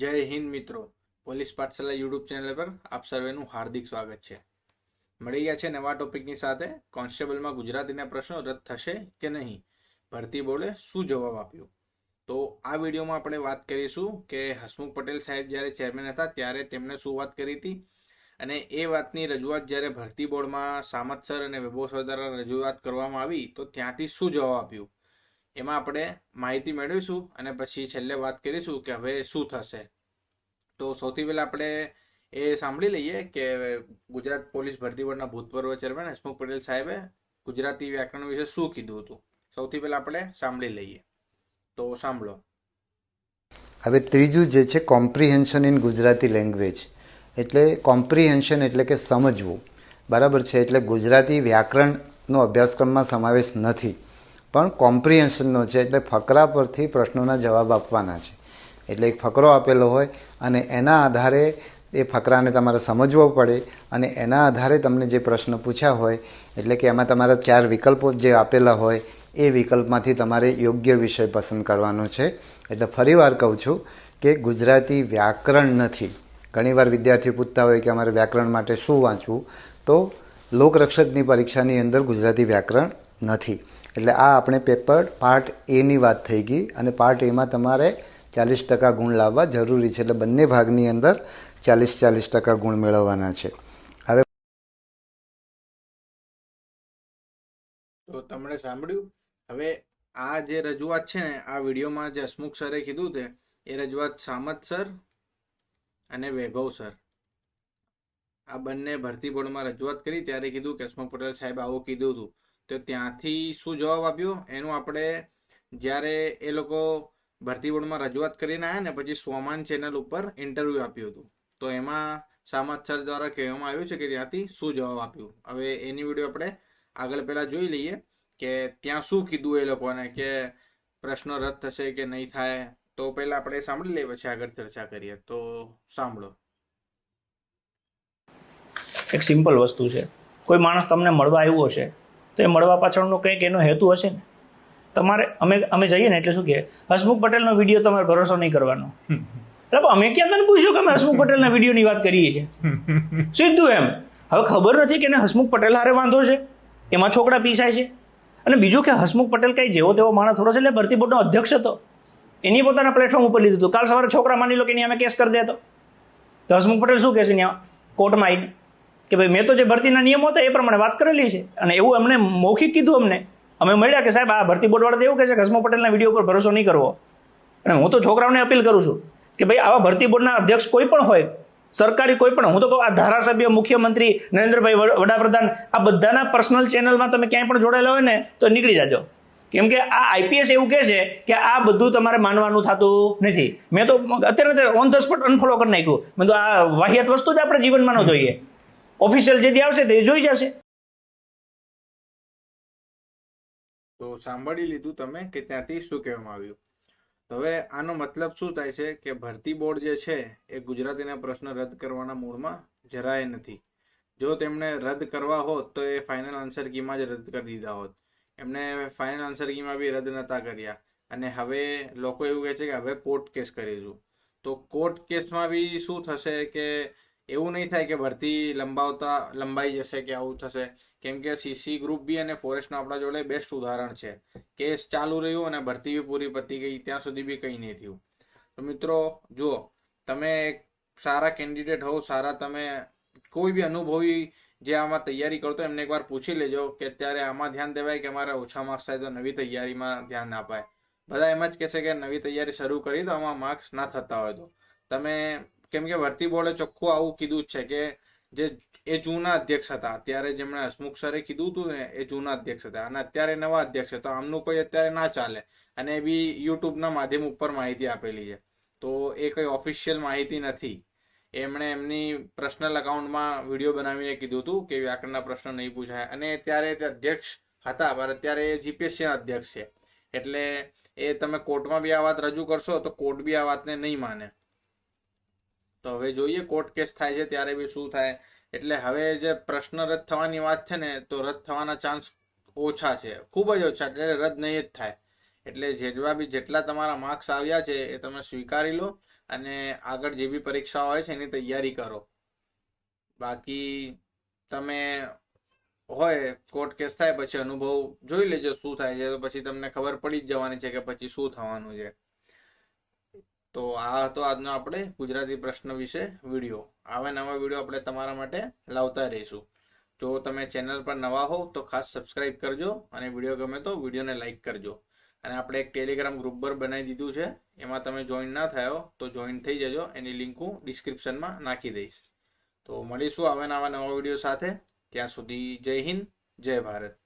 જય હિન્દ મિત્રો. Police પાઠશાલા YouTube channel પર આપ સર્વેનું હાર્દિક સ્વાગત છે. મળી ગયા છે નવા ટોપિકની સાથે. કોન્સ્ટેબલમાં ગુજરાતીના પ્રશ્નો રદ થશે કે નહીં? ભરતી બોર્ડે શું જવાબ આપ્યો? તો આ વિડીયોમાં આપણે વાત કરીશું કે હસમુખ પટેલ સાહેબ જ્યારે ચેરમેન હતા ત્યારે તેમણે શું વાત કરી હતી? અને એ વાતની રજૂઆત જ્યારે ભરતી બોર્ડમાં સામત સર અને વૈભવ સર દ્વારા રજૂઆત કરવામાં આવી તો ત્યાંથી શું જવાબ આપ્યું? એમાં આપણે માહિતી મેળવીશું અને પછી છેલ્લે વાત કરીશું કે હવે શું થશે. તો સૌથી પહેલાં આપણે એ સાંભળી લઈએ કે ગુજરાત પોલીસ ભરતી બોર્ડના ભૂતપૂર્વ ચેરમેન હસમુખ પટેલ સાહેબે ગુજરાતી વ્યાકરણ વિશે શું કીધું હતું? સૌથી પહેલાં આપણે સાંભળી લઈએ. તો સાંભળો. હવે ત્રીજું જે છે કોમ્પ્રિહેન્શન ઇન ગુજરાતી લેંગ્વેજ એટલે કોમ્પ્રિહેન્શન એટલે કે સમજવું. બરાબર છે? એટલે ગુજરાતી વ્યાકરણનો અભ્યાસક્રમમાં સમાવેશ નથી. પણ કોમ્પ્રિહેન્શનનો છે, એટલે ફકરા પરથી પ્રશ્નોના જવાબ આપવાના છે. એટલે એક ફકરો આપેલો હોય અને એના આધારે એ ફકરાને તમારે સમજવો પડે અને એના આધારે તમને જે પ્રશ્ન પૂછ્યા હોય, એટલે કે એમાં તમારા ચાર વિકલ્પો જે આપેલા હોય, એ વિકલ્પમાંથી તમારે યોગ્ય વિષય પસંદ કરવાનો છે. એટલે ફરીવાર કહું છું કે ગુજરાતી વ્યાકરણ નથી. ઘણીવાર વિદ્યાર્થીઓ પૂછતા હોય કે અમારે વ્યાકરણ માટે શું વાંચવું, તો લોકરક્ષકની પરીક્ષાની અંદર ગુજરાતી વ્યાકરણ નથી. એટલે આ આપણે પેપર પાર્ટ એની વાત થઈ ગઈ અને પાર્ટ એમાં તમારે ચાલીસ ટકા ગુણ લાવવા જરૂરી છે. એટલે બંને ભાગની અંદર ચાલીસ ચાલીસ ટકા ગુણ મેળવવાના છે. હવે તો તમને સાંભળ્યું? હવે આ જે રજૂઆત છે ને, આ વિડીયોમાં જે હસમુખ સરે કીધું છે એ રજૂઆત સામત સર અને વૈભવ સર. આ બંને ભરતી બોર્ડમાં રજૂઆત કરી, ત્યારે કીધું કે હસમુખ પટેલ સાહેબ આવું કીધું હતું. તો ત્યાંથી શું જવાબ આપ્યો? એનું આપણે જ્યારે એ લોકો ભરતી બોર્ડમાં રજૂઆત કરીને આવ્યા ને, પછી સોમાન ચેનલ ઉપર ઇન્ટરવ્યૂ આપ્યું હતું. તો એમાં સામત સર દ્વારા કહેવામાં આવ્યું છે કે ત્યાંથી શું જવાબ આપ્યું? હવે એની વીડિયો આપણે આગળ પહેલાં જોઈ લઈએ કે ત્યાં શું કીધું એ લોકોને કે પ્રશ્નો રદ થશે કે નહીં થાય. તો પહેલાં આપણે સાંભળી લઈએ, પછી આગળ ચર્ચા કરીએ. તો સાંભળો. એક સિમ્પલ વસ્તુ છે. કોઈ માણસ તમને મળવા આવ્યો છે તો એ મળવા પાછળનો કંઈક એનો હેતુ હશે ને? તમારે અમે અમે જઈએ ને એટલે શું કહે હસમુખ પટેલનો વીડિયો તમારે ભરોસો નહીં કરવાનો. એટલે અમે ક્યાં તને પૂછ્યું કે અમે હસમુખ પટેલના વિડીયોની વાત કરીએ છીએ? સીધું એમ. હવે ખબર નથી કે એને હસમુખ પટેલ હારે વાંધો છે? એમાં છોકરા પીસાય છે? અને બીજું કે હસમુખ પટેલ કઈ જેવો તેવો માણસ થોડો છે? એટલે ભરતી બોર્ડનો અધ્યક્ષ હતો. એની પોતાના પ્લેટફોર્મ ઉપર લીધું હતું. કાલ સવારે છોકરા માની લો કે એની અમે કેસ કરી દેતો. તો હસમુખ પટેલ શું કહેશે ત્યાં કોર્ટમાં આવીને? કે ભાઈ મેં તો જે ભરતીના નિયમો હતા એ પ્રમાણે વાત કરેલી છે. અને એવું અમને મૌખિક કીધું અમને. અમે મળ્યા કે સાહેબ, આ ભરતી બોર્ડવાળા તો એવું કહે છે કે હસમુખ પટેલના વીડિયો ઉપર ભરોસો નહીં કરવો. અને હું તો છોકરાઓને અપીલ કરું છું કે ભાઈ આવા ભરતી બોર્ડના અધ્યક્ષ કોઈ પણ હોય, સરકારી કોઈ પણ, હું તો કહું આ ધારાસભ્ય, મુખ્યમંત્રી, નરેન્દ્રભાઈ વડાપ્રધાન, આ બધાના પર્સનલ ચેનલમાં તમે ક્યાંય પણ જોડાયેલા હોય ને, તો નીકળી જાજો. કેમ કે આ આઈપીએસ એવું કહે છે કે આ બધું તમારે માનવાનું થતું નથી. મેં તો અત્યારે ઓન ધ સ્પોટ અનફોલો કરી નાખ્યું. મેં તો આ વાહિયાત વસ્તુ જ આપણે જીવનમાં ન જોઈએ. ઓફિશિયલ જે આવશે તે જોઈ જશે. તો સાંભળી લીધું તમે કે ત્યાંથી શું કહેવામાં આવ્યું? તો હવે આનો મતલબ શું થાય છે કે ભરતી બોર્ડ જે છે એ ગુજરાતીના પ્રશ્ન રદ કરવાના મૂળમાં જરાય નથી. જો તેમણે રદ કરવા હોત તો એ ફાઇનલ આન્સર કીમાં જ રદ કરી દીધા હોત. એમણે ફાઇનલ આન્સર કીમાં બી રદ નતા કર્યા. અને હવે લોકો એવું કહે છે કે હવે કોર્ટ કેસ કરીશું. તો કોર્ટ કેસમાં બી શું થશે કે એવું નહીં થાય કે ભરતી લંબાવતા, લંબાઈ જશે કે આવું થશે. કેમ કે સીસી ગ્રુપ બી અને ફોરેસ્ટનું આપણા જોડે બેસ્ટ ઉદાહરણ છે. કેસ ચાલુ રહ્યું અને ભરતી બી પૂરી પતી ગઈ, ત્યાં સુધી બી કંઈ નહીં થયું. તો મિત્રો, જુઓ, તમે સારા કેન્ડિડેટ હોવ, સારા તમે કોઈ બી અનુભવી જે આમાં તૈયારી કરતો એમને એકવાર પૂછી લેજો કે અત્યારે આમાં ધ્યાન દેવાય કે અમારે ઓછા માર્ક્સ થાય તો નવી તૈયારીમાં ધ્યાન ના અપાય. બધા એમ જ કહેશે કે નવી તૈયારી શરૂ કરી દો, આમાં માર્ક્સ ના થતા હોય તો. તમે કેમ કે ભરતી બોર્ડે ચોખ્ખું આવું કીધું છે કે જે એ જૂના અધ્યક્ષ હતા. અત્યારે જેમણે હસમુખ સરે કીધું હતું ને, એ જૂના અધ્યક્ષ હતા. અને અત્યારે નવા અધ્યક્ષ હતા આમનું કોઈ અત્યારે ના ચાલે. અને એ બી યુટ્યુબના માધ્યમ ઉપર માહિતી આપેલી છે. તો એ કોઈ ઓફિશિયલ માહિતી નથી. એમણે એમની પર્સનલ અકાઉન્ટમાં વીડિયો બનાવીને કીધું હતું કે વ્યાકરણના પ્રશ્નો નહીં પૂછાય. અને ત્યારે તે અધ્યક્ષ હતા, પણ અત્યારે એ જીપીએસસીના અધ્યક્ષ છે. એટલે એ તમે કોર્ટમાં બી આ વાત રજૂ કરશો તો કોર્ટ બી આ વાતને નહીં માને. તો હવે જોઈએ કોર્ટ કેસ થાય છે ત્યારે બી શું થાય. એટલે હવે જે પ્રશ્ન રદ થવાની વાત છે ને, તો રદ થવાના ચાન્સ ઓછા છે. ખૂબ જ ઓછા, એટલે રદ નહીં જ થાય. એટલે જેટલા બી જેટલા તમારા માર્ક્સ આવ્યા છે એ તમે સ્વીકારી લો અને આગળ જે બી પરીક્ષાઓ હોય છે એની તૈયારી કરો. બાકી તમે હોય કોર્ટ કેસ થાય પછી અનુભવ જોઈ લેજો શું થાય છે, તો પછી તમને ખબર પડી જ જવાની છે કે પછી શું થવાનું છે. તો આ હતો આજનો આપણે ગુજરાતી પ્રશ્ન વિશે વીડિયો. આવા નવા વીડિયો આપણે તમારા માટે લાવતા રહીશું. જો તમે ચેનલ પર નવા હોવ તો ખાસ સબસ્ક્રાઇબ કરજો અને વીડિયો ગમે તો વિડીયોને લાઇક કરજો. અને આપણે એક ટેલિગ્રામ ગ્રુપ પર બનાવી દીધું છે. એમાં તમે જોઈન ના થયો તો જોઈન થઈ જજો. એની લિંક હું ડિસ્ક્રિપ્શનમાં નાખી દઈશ. તો મળીશું આવા નવા નવા વીડિયો સાથે. ત્યાં સુધી જય હિન્દ, જય ભારત.